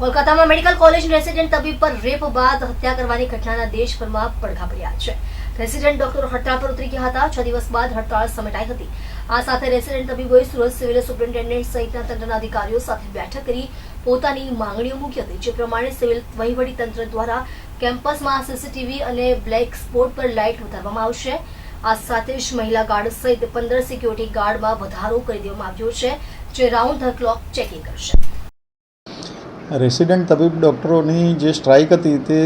કોલકાતામાં medical college resident તબીબ પર રેપ બાદ હત્યા કરવાની ઘટનાના દેશભરમાં પડઘા પડ્યા છે. રેસિડેન્ટ ડોક્ટર હડતાળ પર ઉતરી ગયા હતા. છ દિવસ બાદ હડતાળ સમેટાઈ હતી. આ સાથે રેસિડેન્ટ તબીબોએ સુરત સિવિલ સુપ્રિન્ટેન્ડન્ટ સહિતના તંત્રના અધિકારીઓ સાથે બેઠક કરી પોતાની માંગણીઓ મૂકી હતી. જે પ્રમાણે સિવિલ વહીવટી તંત્ર દ્વારા કેમ્પસમાં સીસીટીવી અને બ્લેક સ્પોટ પર લાઇટ વધારવામાં આવશે. આ સાથે જ મહિલા ગાર્ડ સહિત પંદર સિક્યોરિટી ગાર્ડમાં વધારો કરી દેવામાં આવ્યો છે, જે રાઉન્ડ ધ ક્લોક ચેકિંગ કરશે. રેસિડેન્ટ તબીબ ડૉક્ટરોની જે સ્ટ્રાઇક હતી તે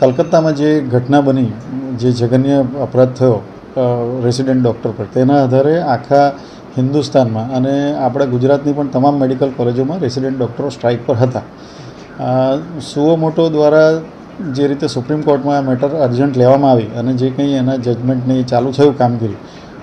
કલકત્તામાં જે ઘટના બની, જે જઘન્ય અપરાધ થયો રેસિડેન્ટ ડૉક્ટર પર, તેના આધારે આખા હિન્દુસ્તાનમાં અને આપણા ગુજરાતની પણ તમામ મેડિકલ કોલેજોમાં રેસિડેન્ટ ડૉક્ટરો સ્ટ્રાઇક પર હતા. સુઓ મોટો દ્વારા જે રીતે સુપ્રીમ કોર્ટમાં આ મેટર અર્જન્ટ લેવામાં આવી અને જે કંઈ એના જજમેન્ટની ચાલુ થયું કામગીરી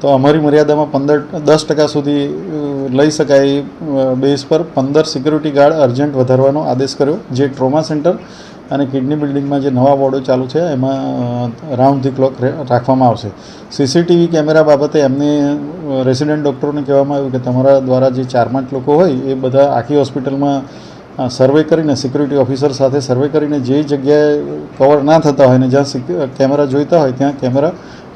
તો અમારી મર્યાદામાં પંદર, દસ ટકા સુધી લઈ શકાય બેઝ પર પંદર સિક્યુરિટી ગાર્ડ અર્જન્ટ વધારવાનો આદેશ કર્યો. જે ટ્રોમા સેન્ટર અને કિડની બિલ્ડિંગમાં જે નવા વોર્ડો ચાલુ છે, એમાં રાઉન્ડ ધી ક્લોક રાખવામાં આવશે. સીસીટીવી કેમેરા બાબતે એમને રેસિડેન્ટ ડૉક્ટરોને કહેવામાં આવ્યું કે તમારા દ્વારા જે ચાર પાંચ લોકો હોય, એ બધા આખી હોસ્પિટલમાં સર્વે કરીને, સિક્યુરિટી ઓફિસર સાથે સર્વે કરીને, જે જગ્યાએ કવર ના થતા હોય ને જ્યાં કેમેરા જોઈતા હોય, ત્યાં કેમેરા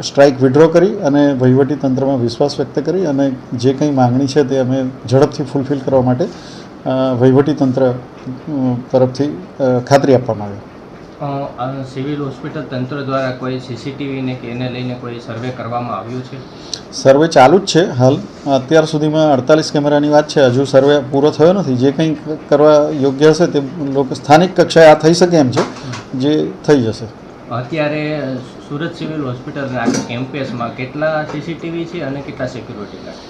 સ્ટ્રાઇક વિડ્રો કરી અને વહીવટી તંત્રમાં વિશ્વાસ વ્યક્ત કરી અને જે કંઈ માંગણી છે તે અમે ઝડપથી ફૂલફિલ કરવા માટે વહીવટી તંત્ર તરફથી ખાતરી આપવામાં આવી. સિવિલ હોસ્પિટલ તંત્ર દ્વારા કોઈ સીસીટીવીને કે એને લઈને કોઈ સર્વે કરવામાં આવ્યું છે? સર્વે ચાલુ જ છે હાલ. અત્યાર સુધીમાં અડતાલીસ કેમેરાની વાત છે. હજુ સર્વે પૂરો થયો નથી. જે કંઈ કરવા યોગ્ય હશે તે લોકો સ્થાનિક કક્ષાએ આ થઈ શકે એમ છે જે થઈ જશે. અત્યારે સુરત સિવિલ હોસ્પિટલના કેમ્પસમાં કેટલા સીસીટીવી છે અને કેટલા સિક્યુરિટી ગાર્ડ